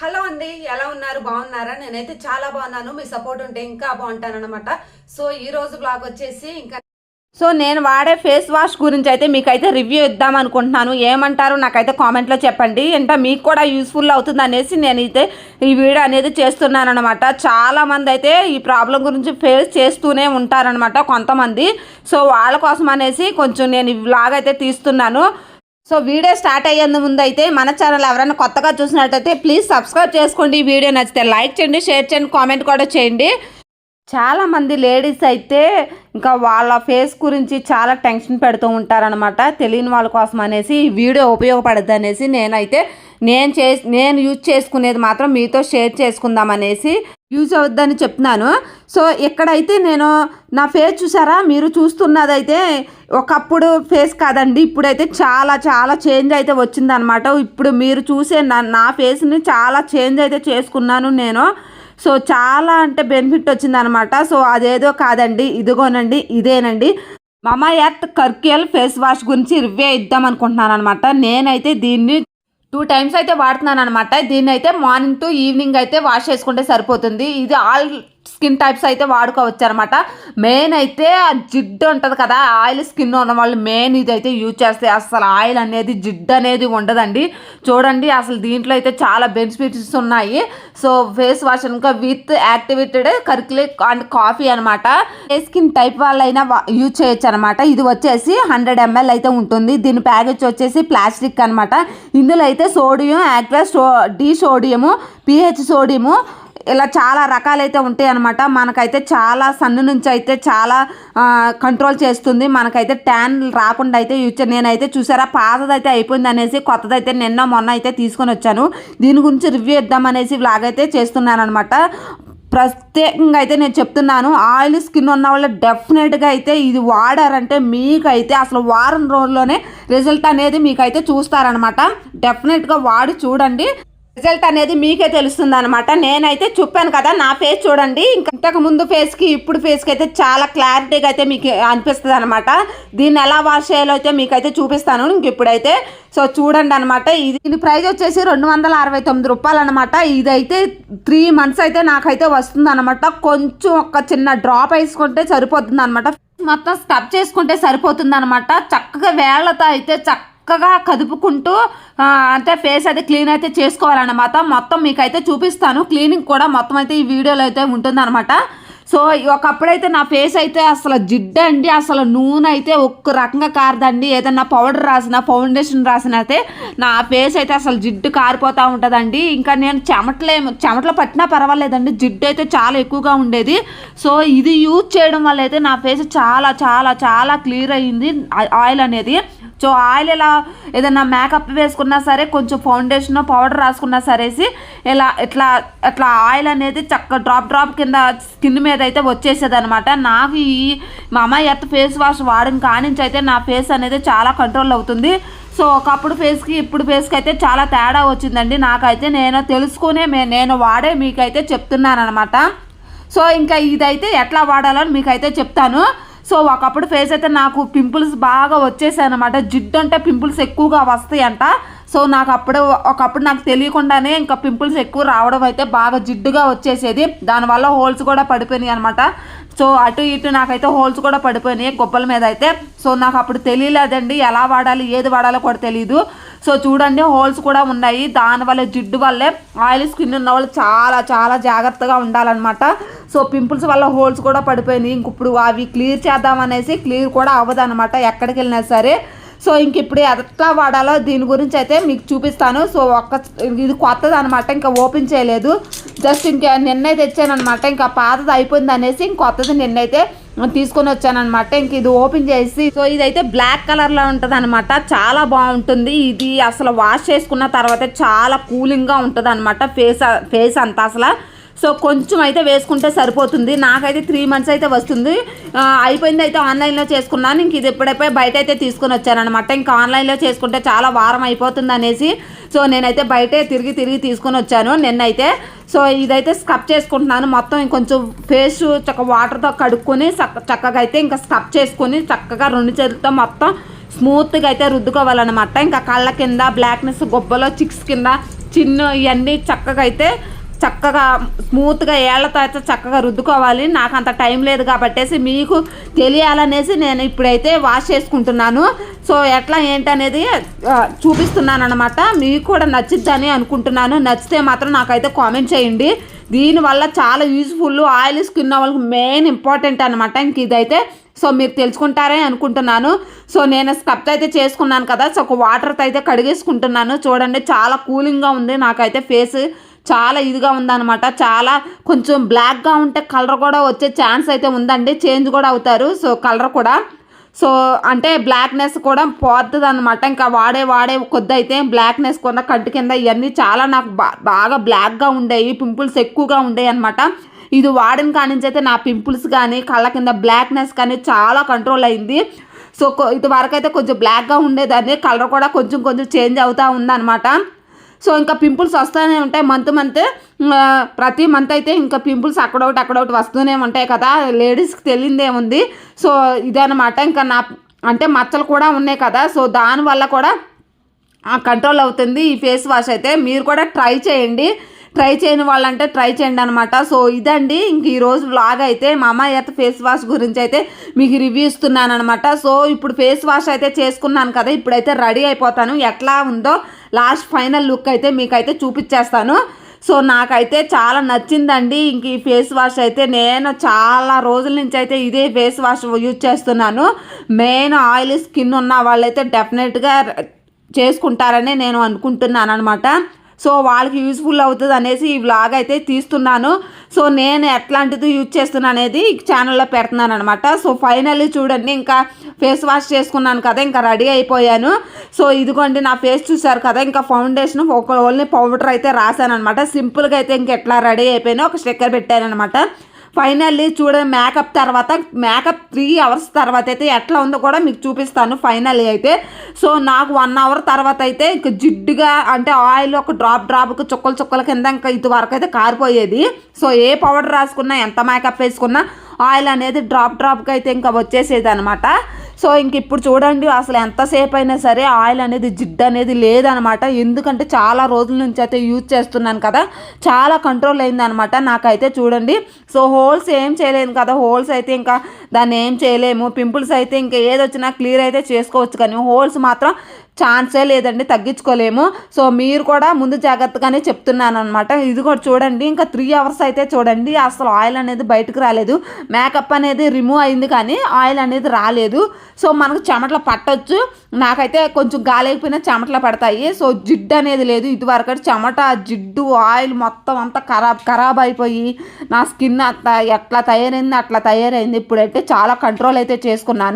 Hello అండి ఎలా ఉన్నారు? బాగున్నారా? నేనైతే చాలా బాగున్నాను. మీ సపోర్ట్ ఉంటే ఇంకా బాగుంటాను అనమాట సో ఈ రోజు బ్లాగ్ వచ్చేసి ఇంకా సో నేను వాడే ఫేస్ వాష్ గురించి అయితే మీకైతే రివ్యూ ఇద్దాం అనుకుంటున్నాను. ఏమంటారు నాకైతే కామెంట్లో చెప్పండి. అంటే మీకు కూడా యూస్ఫుల్ అవుతుంది అనేసి నేనైతే ఈ వీడియో అనేది చేస్తున్నాను అనమాట చాలామంది అయితే ఈ ప్రాబ్లం గురించి ఫేస్ చేస్తూనే ఉంటారనమాట కొంతమంది. సో వాళ్ళ కోసం అనేసి కొంచెం నేను ఈ బ్లాగ్ అయితే తీస్తున్నాను. సో వీడియో స్టార్ట్ అయ్యేందు ముందు అయితే మన ఛానల్ ఎవరైనా కొత్తగా చూసినట్టయితే ప్లీజ్ సబ్స్క్రైబ్ చేసుకోండి. ఈ వీడియో నచ్చితే లైక్ చేయండి షేర్ చేయండి కామెంట్ కూడా చేయండి. చాలామంది లేడీస్ అయితే ఇంకా వాళ్ళ ఫేస్ గురించి చాలా టెన్షన్ పెడుతూ ఉంటారనమాట తెలియని వాళ్ళ కోసం అనేసి ఈ వీడియో ఉపయోగపడద్దు అనేసి నేనైతే నేను చే నేను యూజ్ చేసుకునేది మాత్రం మీతో షేర్ చేసుకుందాం అనేసి యూజ్ అవుద్దని చెప్తున్నాను. సో ఇక్కడైతే నేను నా ఫేస్ చూసారా? మీరు చూస్తున్నదైతే ఒకప్పుడు ఫేస్ కాదండి. ఇప్పుడైతే చాలా చాలా చేంజ్ అయితే వచ్చిందనమాట ఇప్పుడు మీరు చూసే నా నా ఫేస్ని చాలా చేంజ్ అయితే చేసుకున్నాను నేను. సో చాలా అంటే బెనిఫిట్ వచ్చిందనమాట. సో అదేదో కాదండి ఇదిగోనండి ఇదేనండి. మమా ఎర్త్ కర్కియల్ ఫేస్ వాష్ గురించి రివ్యూ ఇద్దాం అనుకుంటున్నాను అనమాట నేనైతే దీన్ని టూ టైమ్స్ అయితే వాడుతున్నాను అనమాట దీన్ని అయితే మార్నింగ్ టు ఈవినింగ్ అయితే వాష్ చేసుకుంటే సరిపోతుంది. ఇది ఆల్ స్కిన్ టైప్స్ అయితే వాడుకోవచ్చు అనమాట మెయిన్ అయితే ఆ జిడ్డు ఉంటుంది కదా ఆయిల్ స్కిన్ ఉన్న వాళ్ళు మెయిన్ ఇది అయితే యూజ్ చేస్తే అసలు ఆయిల్ అనేది జిడ్డు అనేది ఉండదండి. చూడండి అసలు దీంట్లో అయితే చాలా బెనిఫిట్స్ ఉన్నాయి. సో ఫేస్ వాష్ ఇంకా with activated charcoal and coffee అనమాట ఏ స్కిన్ టైప్ వాళ్ళైనా యూజ్ చేయొచ్చు అనమాట ఇది వచ్చేసి హండ్రెడ్ ఎంఎల్ అయితే ఉంటుంది. దీని ప్యాకేజ్ వచ్చేసి ప్లాస్టిక్ అనమాట ఇందులో అయితే సోడియం యాక్వా సో డి సోడియము పిహెచ్ సోడియము ఇలా చాలా రకాలైతే ఉంటాయి అనమాట మనకైతే చాలా సన్ను నుంచి అయితే చాలా కంట్రోల్ చేస్తుంది. మనకైతే ట్యాన్ రాకుండా అయితే యూజ్ నేనైతే చూసారా పాతదైతే అయిపోయింది అనేసి కొత్తదైతే నిన్న మొన్న అయితే తీసుకొని వచ్చాను. దీని గురించి రివ్యూ ఇద్దామనేసి వ్లాగ్ అయితే చేస్తున్నాను అనమాట ప్రత్యేకంగా అయితే నేను చెప్తున్నాను ఆయిల్ స్కిన్ ఉన్న వాళ్ళు డెఫినెట్గా అయితే ఇది వాడారంటే మీకైతే అసలు వారం రోజుల్లోనే రిజల్ట్ అనేది మీకైతే చూస్తారనమాట డెఫినెట్గా వాడి చూడండి. రిజల్ట్ అనేది మీకే తెలుస్తుంది అనమాట నేనైతే చెప్పాను కదా నా ఫేస్ చూడండి. ఇంతకు ముందు ఫేస్కి ఇప్పుడు ఫేస్కి అయితే చాలా క్లారిటీగా అయితే మీకు అనిపిస్తుంది అనమాట దీన్ని ఎలా వాష్ చేయాలో అయితే మీకైతే చూపిస్తాను. ఇంక ఇప్పుడైతే సో చూడండి అనమాట ఇది దీని ప్రైస్ వచ్చేసి రెండు వందల అరవై తొమ్మిది రూపాయలు అనమాట ఇదైతే త్రీ మంత్స్ అయితే నాకైతే వస్తుంది అనమాట కొంచెం ఒక చిన్న డ్రాప్ వేసుకుంటే సరిపోతుంది అనమాట మొత్తం స్టబ్ చేసుకుంటే సరిపోతుంది అనమాట చక్కగా వేళ్ళతో అయితే చక్క చక్కగా కదుపుకుంటూ అంటే ఫేస్ అయితే క్లీన్ అయితే చేసుకోవాలన్నమాట. మొత్తం మీకైతే చూపిస్తాను. క్లీనింగ్ కూడా మొత్తం అయితే ఈ వీడియోలో అయితే ఉంటుందన్నమాట. సో ఒకప్పుడైతే నా ఫేస్ అయితే అసలు జిడ్డు అండి. అసలు నూనె అయితే ఒక్క రకంగా కారదండి. ఏదన్నా పౌడర్ రాసిన ఫౌండేషన్ రాసిన అయితే నా ఫేస్ అయితే అసలు జిడ్డు కారిపోతూ ఉంటుందండి. ఇంకా నేను చెమటలేము. చెమటలు పట్టినా పర్వాలేదండి. జిడ్డు అయితే చాలా ఎక్కువగా ఉండేది. సో ఇది యూజ్ చేయడం వల్ల అయితే నా ఫేస్ చాలా చాలా చాలా క్లియర్ అయ్యింది ఆయిల్ అనేది. సో ఆయిల్ ఇలా ఏదైనా మేకప్ వేసుకున్నా సరే కొంచెం ఫౌండేషన్ పౌడర్ రాసుకున్నా సరేసి ఇలా ఇట్లా ఇట్లా ఆయిల్ అనేది చక్క డ్రాప్ డ్రాప్ కింద స్కిన్ మీద అయితే వచ్చేసేది అనమాట నాకు ఈ మా అమ్మాయి ఎత్త ఫేస్ వాష్ వాడిన కానించి అయితే నా ఫేస్ అనేది చాలా కంట్రోల్ అవుతుంది. సో ఒకప్పుడు ఫేస్కి ఇప్పుడు ఫేస్కి అయితే చాలా తేడా వచ్చిందండి. నాకైతే నేను తెలుసుకునే మే- నేను వాడే మీకైతే చెప్తున్నాను అనమాట సో ఇంకా ఇదైతే ఎట్లా వాడాలని మీకైతే చెప్తాను. సో ఒకప్పుడు ఫేస్ అయితే నాకు పింపుల్స్ బాగా వచ్చేసాయి అనమాట జిడ్డు అంటే పింపుల్స్ ఎక్కువగా వస్తాయంట. సో నాకు అప్పుడు ఒకప్పుడు నాకు తెలియకుండానే ఇంకా పింపుల్స్ ఎక్కువ రావడం అయితే బాగా జిడ్డుగా వచ్చేసేది. దానివల్ల హోల్స్ కూడా పడిపోయినాయి అనమాట సో అటు ఇటు నాకైతే హోల్స్ కూడా పడిపోయినాయి గొప్పల మీద అయితే. సో నాకు అప్పుడు తెలియలేదండి ఎలా వాడాలి ఏది వాడాలో కూడా తెలియదు సో చూడండి హోల్స్ కూడా ఉన్నాయి. దానివల్ల జిడ్డు వల్లే ఆయిల్ స్కిన్ ఉన్న వాళ్ళు చాలా చాలా జాగ్రత్తగా ఉండాలన్నమాట. సో పింపుల్స్ వల్ల హోల్స్ కూడా పడిపోయినాయి. ఇంక ఇప్పుడు అవి క్లియర్ చేద్దామనేసి క్లియర్ కూడా అవ్వదు అనమాట ఎక్కడికి వెళ్ళినా సరే. సో ఇంక ఇప్పుడు ఎట్లా వాడాలో దీని గురించి అయితే మీకు చూపిస్తాను. సో ఒక్క ఇది కొత్తది అనమాట ఇంకా ఓపెన్ చేయలేదు. జస్ట్ ఇంకా నిన్నే తెచ్చానమాట ఇంకా పాతది అయిపోయింది అనేసి ఇంక కొత్తది నిన్నైతే తీసుకొని వచ్చానమాట ఇంక ఇది ఓపెన్ చేసి సో ఇదైతే బ్లాక్ కలర్లో ఉంటుంది అనమాట చాలా బాగుంటుంది. ఇది అసలు వాష్ చేసుకున్న తర్వాత చాలా కూలింగ్గా ఉంటుంది అనమాట ఫేస్ ఫేస్ అంతా అసలు. సో కొంచెం అయితే వేసుకుంటే సరిపోతుంది. నాకైతే త్రీ మంత్స్ అయితే వస్తుంది. అయిపోయింది అయితే ఆన్లైన్లో చేసుకున్నాను. ఇంక ఇది ఎప్పుడైపోయి బయట అయితే తీసుకొని వచ్చానమాట ఇంకా ఆన్లైన్లో చేసుకుంటే చాలా వారం అయిపోతుంది అనేసి సో నేనైతే బయటే తిరిగి తిరిగి తీసుకొని వచ్చాను నిన్నైతే. సో ఇదైతే స్కబ్ చేసుకుంటున్నాను. మొత్తం ఇంకొంచెం ఫేస్ చక్క వాటర్తో కడుక్కొని చక్కగా అయితే ఇంకా స్కబ్ చేసుకొని చక్కగా రెండు చేతులతో మొత్తం స్మూత్గా అయితే రుద్దుకోవాలన్నమాట. ఇంకా కళ్ళ కింద బ్లాక్నెస్ గొప్పలో చిక్స్ కింద చిన్న ఇవన్నీ చక్కగా అయితే చక్కగా స్మూత్గా ఏళ్ళతో అయితే చక్కగా రుద్దుకోవాలి. నాకు అంత టైం లేదు కాబట్టేసి మీకు తెలియాలనేసి నేను ఇప్పుడైతే వాష్ చేసుకుంటున్నాను. సో ఎట్లా ఏంటనేది చూపిస్తున్నాను అనమాట మీకు కూడా నచ్చిద్దని అనుకుంటున్నాను. నచ్చితే మాత్రం నాకైతే కామెంట్ చేయండి. దీనివల్ల చాలా యూజ్ఫుల్ ఆయిల్ స్కిన్ వాళ్ళకి మెయిన్ ఇంపార్టెంట్ అనమాట ఇంక ఇదైతే సో మీరు తెలుసుకుంటారే అనుకుంటున్నాను. సో నేను స్క్రబ్ అయితే చేసుకున్నాను కదా సో ఒక వాటర్తో అయితే కడిగేసుకుంటున్నాను. చూడండి చాలా కూలింగ్గా ఉంది. నాకైతే ఫేస్ చాలా ఇదిగా ఉందన్నమాట. చాలా కొంచెం బ్లాక్గా ఉంటే కలర్ కూడా వచ్చే ఛాన్స్ అయితే ఉందండి. చేంజ్ కూడా అవుతారు. సో కలర్ కూడా. సో అంటే బ్లాక్నెస్ కూడా పోతుంది అనమాట ఇంకా వాడే వాడే కొద్ది అయితే బ్లాక్నెస్ కొన్న కంటి కింద ఇవన్నీ చాలా నాకు బా- బాగా బ్లాక్గా ఉండేవి పింపుల్స్ ఎక్కువగా ఉండేవి అనమాట ఇది వాడిన కానించి అయితే నా పింపుల్స్ కానీ కళ్ళ కింద బ్లాక్నెస్ కానీ చాలా కంట్రోల్ అయింది. సో ఇది వరకు అయితే కొంచెం బ్లాక్గా ఉండేదాన్ని. కలర్ కూడా కొంచెం కొంచెం చేంజ్ అవుతూ ఉందన్నమాట. సో ఇంకా పింపుల్స్ వస్తూనే ఉంటాయి మంత్ మంత్. ప్రతి మంత్ అయితే ఇంకా పింపుల్స్ అక్కడొకటి అక్కడొకటి వస్తూనే ఉంటాయి కదా. లేడీస్కి తెలియదేముంది. సో ఇదనమాట ఇంకా నా అంటే మచ్చలు కూడా ఉన్నాయి కదా. సో దానివల్ల కూడా కంట్రోల్ అవుతుంది ఈ ఫేస్ వాష్ అయితే. మీరు కూడా ట్రై చేయండి. ట్రై చేయని వాళ్ళంటే ట్రై చేయండి అనమాట సో ఇదండి ఇంక ఈరోజు వ్లాగ్ అయితే మా ఎర్త్ ఫేస్ వాష్ గురించి అయితే మీకు రివ్యూ ఇస్తున్నాను అనమాట సో ఇప్పుడు ఫేస్ వాష్ అయితే చేసుకున్నాను కదా ఇప్పుడైతే రెడీ అయిపోతాను. ఎట్లా ఉందో లాస్ట్ ఫైనల్ లుక్ అయితే మీకైతే చూపించేస్తాను సో నాకైతే చాలా నచ్చిందండి ఇంక ఈ ఫేస్ వాష్ అయితే. నేను చాలా రోజుల నుంచి అయితే ఇదే ఫేస్ వాష్ యూజ్ చేస్తున్నాను. మెయిన్ ఆయిల్ స్కిన్ ఉన్న వాళ్ళైతే డెఫినెట్గా చేసుకుంటారని నేను అనుకుంటున్నాను అనమాట సో వాళ్ళకి యూస్ఫుల్ అవుతుంది అనేసి ఈ వ్లాగ్ అయితే తీస్తున్నాను. సో నేను ఎట్లాంటిది యూజ్ చేస్తున్నా అనేది ఛానల్లో పెడుతున్నాను అనమాట సో ఫైనల్లీ చూడండి ఇంకా ఫేస్ వాష్ చేసుకున్నాను కదా ఇంకా రెడీ అయిపోయాను. సో ఇదిగోండి నా ఫేస్ చూసారు కదా ఇంకా ఫౌండేషన్ ఒక ఓన్లీ పౌడర్ అయితే రాశాను అనమాట సింపుల్గా అయితే ఇంక ఎట్లా రెడీ అయిపోయినా ఒక స్టిక్కర్ పెట్టాను అనమాట ఫైనల్లీ చూడండి మేకప్ తర్వాత మేకప్ త్రీ అవర్స్ తర్వాత అయితే ఎట్లా ఉందో కూడా మీకు చూపిస్తాను ఫైనల్లీ అయితే. సో నాకు వన్ అవర్ తర్వాత అయితే ఇంక జిడ్డుగా అంటే ఆయిల్ ఒక డ్రాప్ డ్రాప్కి చుక్కలు చుక్కల కింద ఇంకా ఇది వరకు అయితే కారిపోయేది. సో ఏ పౌడర్ రాసుకున్నా ఎంత మేకప్ వేసుకున్నా ఆయిల్ అనేది డ్రాప్ డ్రాప్కి అయితే ఇంకా వచ్చేసేది అనమాట సో ఇంక ఇప్పుడు చూడండి అసలు ఎంతసేపు అయినా సరే ఆయిల్ అనేది జిడ్డు అనేది లేదనమాట. ఎందుకంటే చాలా రోజుల నుంచి అయితే యూజ్ చేస్తున్నాను కదా చాలా కంట్రోల్ అయిందనమాట నాకైతే చూడండి. సో హోల్స్ ఏం చేయలేను కదా హోల్స్ అయితే ఇంకా దాన్ని ఏం చేయలేము. పింపుల్స్ అయితే ఇంకా ఏదొచ్చినా క్లియర్ అయితే చేసుకోవచ్చు కానీ హోల్స్ మాత్రం ఛాన్సే లేదండి తగ్గించుకోలేము. సో మీరు కూడా ముందు జాగ్రత్తగానే చెప్తున్నాను అనమాట ఇది కూడా చూడండి ఇంకా త్రీ అవర్స్ అయితే చూడండి అసలు ఆయిల్ అనేది బయటకు రాలేదు. మేకప్ అనేది రిమూవ్ అయింది కానీ ఆయిల్ అనేది రాలేదు. సో మనకు చెమటలు పట్టవచ్చు నాకైతే కొంచెం గాలి అయిపోయినా చెమటలు పడతాయి. సో జిడ్డు అనేది లేదు ఇదివరకు చెమట జిడ్డు ఆయిల్ మొత్తం అంతా ఖరాబ్ ఖరాబ్ అయిపోయి నా స్కిన్ అట్లా ఎట్లా తయారైంది అట్లా తయారైంది. ఇప్పుడైతే చాలా కంట్రోల్ అయితే చేసుకున్నాను.